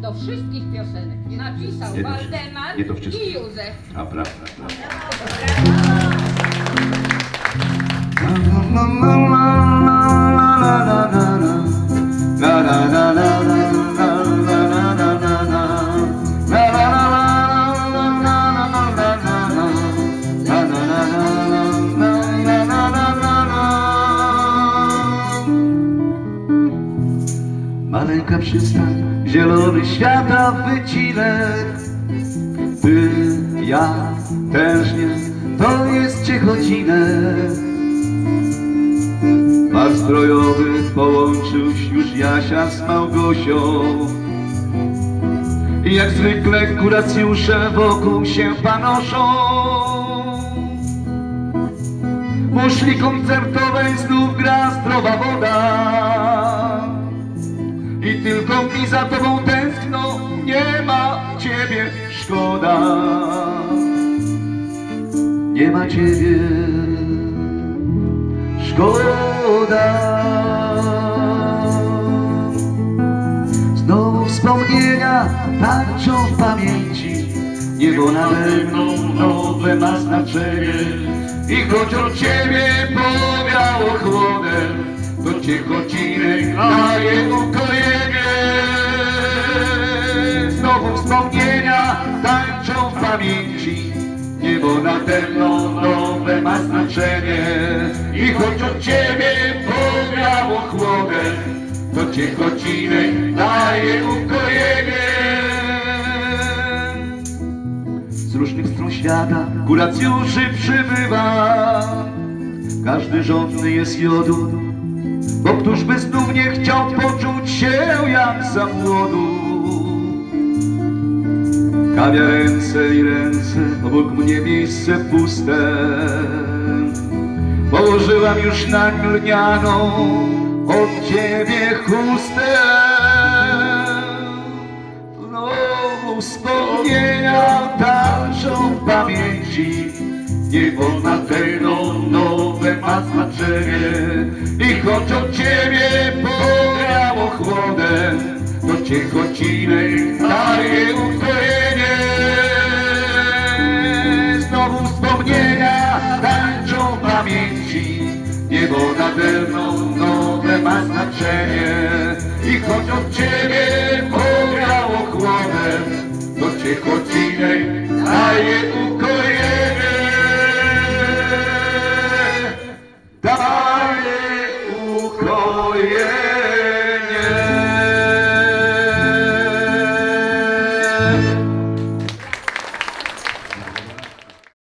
do wszystkich piosenek napisał Nie Waldemar. Nie i Józef. A prawda, prawda. Maleńka przystań, zielony świata wycinek Ty, ja, tężnie, to jest Ciechocinek. Par zdrojowy połączył już Jasia z Małgosią. I jak zwykle kuracjusze wokół się panoszą. Muszli koncertowej znów gra zdrowa woda i tylko mi za tobą tęskno, nie ma ciebie, szkoda. Nie ma ciebie, szkoda. Znowu wspomnienia tańczą w pamięci, niebo nade mną nowe ma znaczenie. I choć od ciebie powiało chłodem, to cię godzinę daje ukojenie. Tańczą w pamięci, niebo nade mną nowe ma znaczenie. I choć od ciebie powiało chłodem, to cię godzinę daje ukojenie. Z różnych stron świata kuracjuszy przybywa Każdy żądny jest jodu Bo któż by znów nie chciał poczuć się jak za młodu Kawia ręce i ręce Obok mnie miejsce puste. Położyłam już na lnianą Od ciebie chustę. Znowu wspomnienia tańczą w pamięci. Niebo nade mną nowe ma znaczenie I choć od ciebie pograło chłodem To cię ludzi. Niebo nade mną nowe ma znaczenie i choć od Ciebie pograło chłodem, do Ciech odcinek daje ukojenie. Daje ukojenie.